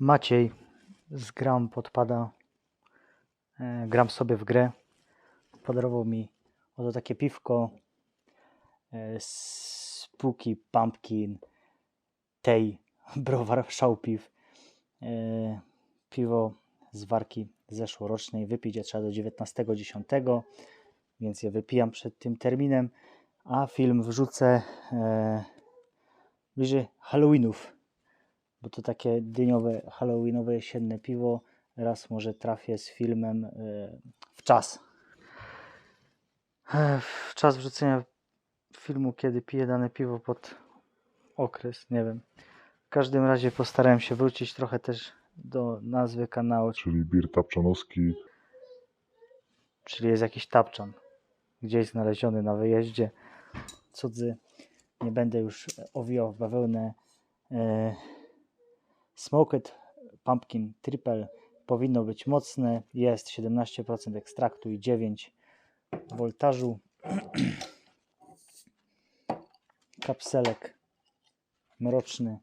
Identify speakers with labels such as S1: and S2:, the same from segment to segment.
S1: Maciej z Gram podpada. E, gram sobie w grę. Podarował mi oto takie piwko. E, Spooky Pumpkin Tej Browar Szałpiw. E, piwo z warki zeszłorocznej. Wypić je trzeba do 19.10, więc je wypijam przed tym terminem. A film wrzucę bliżej Halloweenów bo to takie dyniowe, halloweenowe, jesienne piwo. Raz może trafię z filmem e, w czas. E, W czas wrzucenia filmu, kiedy piję dane piwo pod okres, nie wiem. W każdym razie postarałem się wrócić trochę też do nazwy kanału,
S2: czyli Bir Tapczanowski.
S1: czyli jest jakiś tapczan, gdzieś znaleziony na wyjeździe, cudzy. Nie będę już owijał w bawełnę. E, Smoked Pumpkin Triple powinno być mocne. Jest 17% ekstraktu i 9 voltażu. Kapselek mroczny,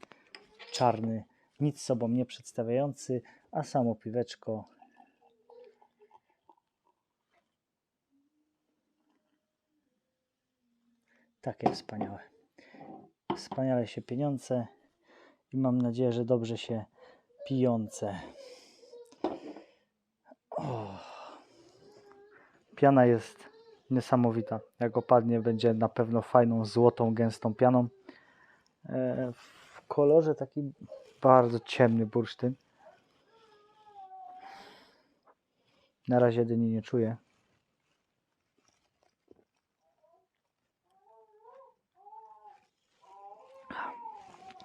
S1: czarny, nic sobą nie przedstawiający, a samo piweczko takie wspaniałe. Wspaniale się pieniądze i mam nadzieję, że dobrze się pijące. O. Piana jest niesamowita. Jak opadnie, będzie na pewno fajną, złotą, gęstą pianą. E, w kolorze taki bardzo ciemny bursztyn. Na razie dyni nie czuję.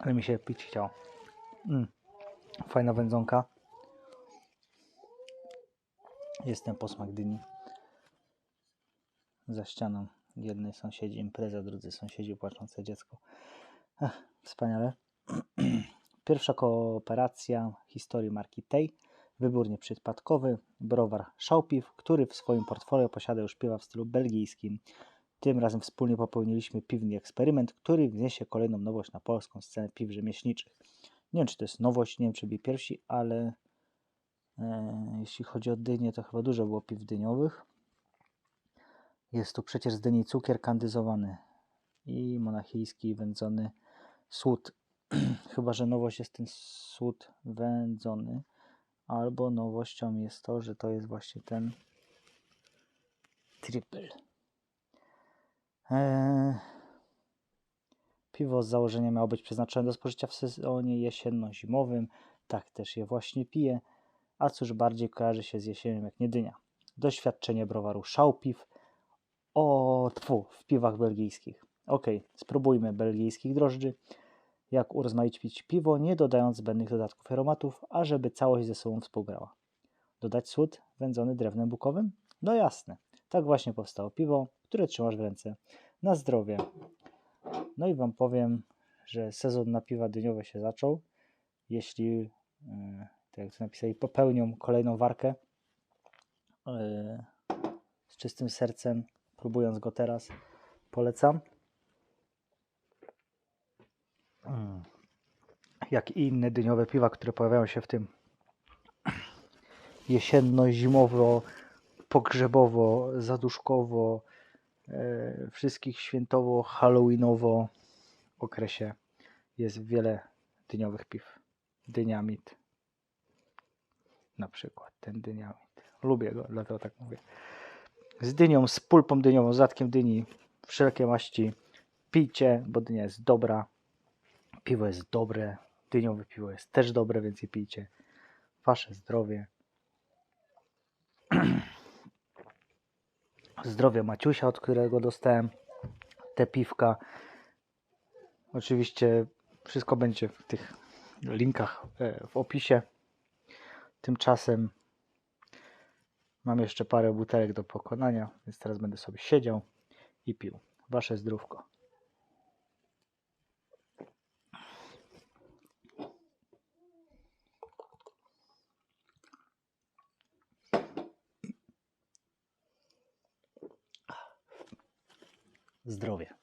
S1: Ale mi się pić chciało. Mm. Fajna wędzonka. Jest ten posmak dyni. Za ścianą jednej sąsiedzi impreza, drudzy sąsiedzi płaczące dziecko. Wspaniale. Pierwsza kooperacja historii marki Tej. Wybór nieprzypadkowy. Browar Szałpiw, który w swoim portfolio posiada już piwa w stylu belgijskim. Tym razem wspólnie popełniliśmy piwny eksperyment, który wniesie kolejną nowość na polską scenę piw rzemieślniczych. Nie wiem, czy to jest nowość, nie wiem, czy byli pierwsi, ale e, jeśli chodzi o dynię, to chyba dużo było piw dyniowych. Jest tu przecież z dyni cukier kandyzowany i monachijski wędzony słód. chyba, że nowość jest ten słód wędzony, albo nowością jest to, że to jest właśnie ten triple. Eee, piwo z założenia miało być przeznaczone do spożycia w sezonie jesienno-zimowym. Tak też je właśnie piję. A cóż bardziej kojarzy się z jesienią jak nie dynia. Doświadczenie browaru Szałpiw o tfu, w piwach belgijskich. Ok, spróbujmy belgijskich drożdży. Jak urozmaicić piwo, nie dodając zbędnych dodatków aromatów, a żeby całość ze sobą współgrała. Dodać słód wędzony drewnem bukowym? No jasne. Tak właśnie powstało piwo, które trzymasz w ręce. Na zdrowie. No i Wam powiem, że sezon na piwa dyniowe się zaczął. Jeśli, yy, tak jak tu napisali, popełnią kolejną warkę yy, z czystym sercem, próbując go teraz, polecam. Mm. Jak i inne dyniowe piwa, które pojawiają się w tym jesienno-zimowo pogrzebowo, zaduszkowo, e, wszystkich świętowo, halloweenowo okresie jest wiele dyniowych piw. Dyniamit na przykład, ten dyniamit. Lubię go, dlatego tak mówię. Z dynią, z pulpą dyniową, z zatkiem dyni, wszelkie maści. Pijcie, bo dynia jest dobra. Piwo jest dobre. Dyniowe piwo jest też dobre, więc je pijcie. Wasze zdrowie. zdrowia Maciusia, od którego dostałem te piwka. Oczywiście wszystko będzie w tych linkach e, w opisie. Tymczasem mam jeszcze parę butelek do pokonania, więc teraz będę sobie siedział i pił. Wasze zdrówko. Zdrowie.